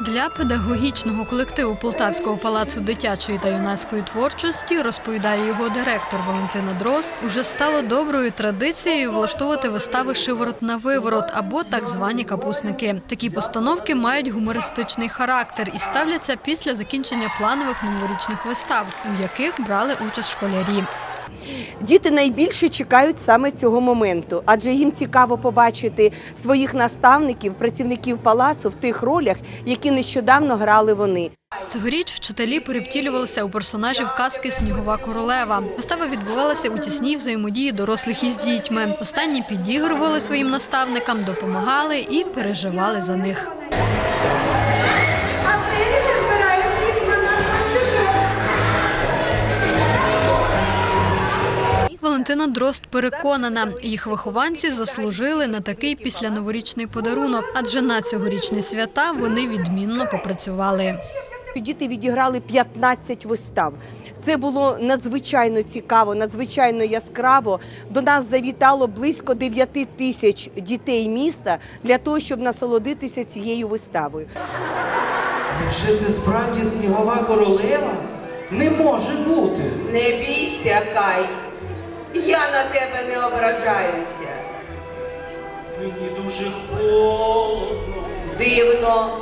Для педагогічного колективу Полтавського палацу дитячої та юнацької творчості, розповідає його директор Валентина Дрозд, уже стало доброю традицією влаштовувати вистави шиворот на виворот або так звані капусники. Такі постановки мають гумористичний характер і ставляться після закінчення планових новорічних вистав, у яких брали участь школярі. Діти найбільше чекають саме цього моменту, адже їм цікаво побачити своїх наставників, працівників палацу в тих ролях, які нещодавно грали вони. Цьогоріч вчителі перевтілювалися у персонажів казки Снігова королева. Вистава відбувалася у тісній взаємодії дорослих із дітьми. Останні підігрували своїм наставникам, допомагали і переживали за них. Валентина Дрозд переконана, їх вихованці заслужили на такий післяноворічний подарунок, адже на цьогорічні свята вони відмінно попрацювали. Діти відіграли 15 вистав. Це було надзвичайно цікаво, надзвичайно яскраво. До нас завітало близько 9 тисяч дітей міста для того, щоб насолодитися цією виставою. Невже це справді снігова королева? Не може бути. Не бійся, Кай. На тебе не ображаюся. Мені дуже холодно. Дивно.